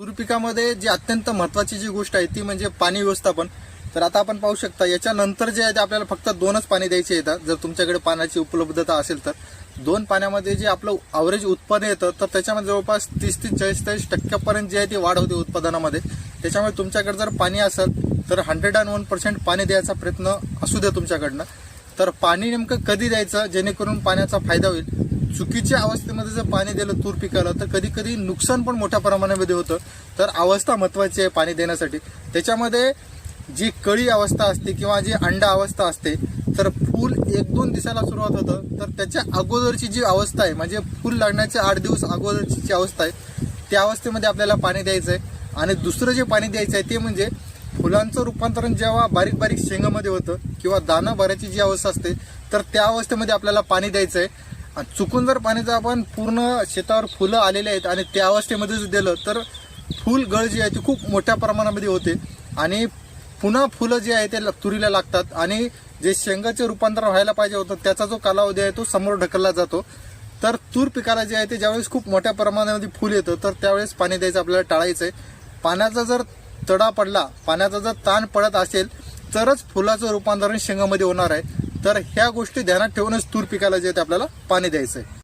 तूर पिकामध्ये जी अत्यंत महत्वाची जी गोष्ट आहे ती म्हणजे पाणी व्यवस्थापन. तर आता आपण पाहू शकता याच्यानंतर जे आहे ते आपल्याला फक्त दोनच पाणी द्यायचे येतात. जर तुमच्याकडे पाण्याची उपलब्धता असेल तर. दोन पाण्यामध्ये जे आपलं अवरेज उत्पन्न येतं तर त्याच्यामध्ये जवळपास तीस ते चाळीस चाळीस टक्क्यापर्यंत जे आहे ती वाढ होते उत्पादनामध्ये. त्याच्यामुळे तुमच्याकडे जर पाणी असेल तर हंड्रेड अँड वन पर्सेंट पाणी द्यायचा प्रयत्न असू द्या तुमच्याकडनं. तर पाणी नेमकं कधी द्यायचं? जेणेकरून पाण्याचा फायदा होईल. चुकीच्या अवस्थेमध्ये जर पाणी दिलं तूर पिकाला तर कधी कधी नुकसान पण मोठ्या प्रमाणामध्ये होतं. तर अवस्था महत्वाची आहे पाणी देण्यासाठी. त्याच्यामध्ये जी कळी अवस्था असते किंवा जी अंडा अवस्था असते तर फूल एक दोन दिवसाला सुरुवात होतं. तर त्याच्या अगोदरची जी अवस्था आहे म्हणजे फूल लागण्याचे आठ दिवस अगोदरची जी अवस्था आहे त्या अवस्थेमध्ये आपल्याला पाणी द्यायचं आहे आणि दुसरं जे पाणी द्यायचं आहे ते म्हणजे फुलांचं रूपांतरण जेव्हा बारीक बारीक शेंगामध्ये होतं किंवा दाणं भरायची जी अवस्था असते तर त्या अवस्थेमध्ये आपल्याला पाणी द्यायचं आहे चुकून जर पाण्याचं आपण पूर्ण शेतावर फुलं आलेले आहेत आणि त्या अवस्थेमध्ये जर दिलं तर फुल गळ जी आहे ती खूप मोठ्या प्रमाणामध्ये होते. आणि पुन्हा फुलं जी आहे ते तुरीला लागतात. आणि जे शेंगाचे रूपांतर व्हायला पाहिजे होतं त्याचा जो कालावधी आहे तो समोर ढकलला जातो. तर तूर पिकाला जे आहे ते ज्यावेळेस खूप मोठ्या प्रमाणामध्ये फुल येतं तर त्यावेळेस पाणी द्यायचं आपल्याला टाळायचं आहे. पाण्याचा जर तडा पडला पाण्याचा जर ताण पडत असेल तरच फुलाचं रूपांतरण शेंगामध्ये होणार आहे. तर ह्या गोष्टी ध्यानात ठेवूनच तूर पिकाला जे आहे ते आपल्याला पाणी द्यायचं आहे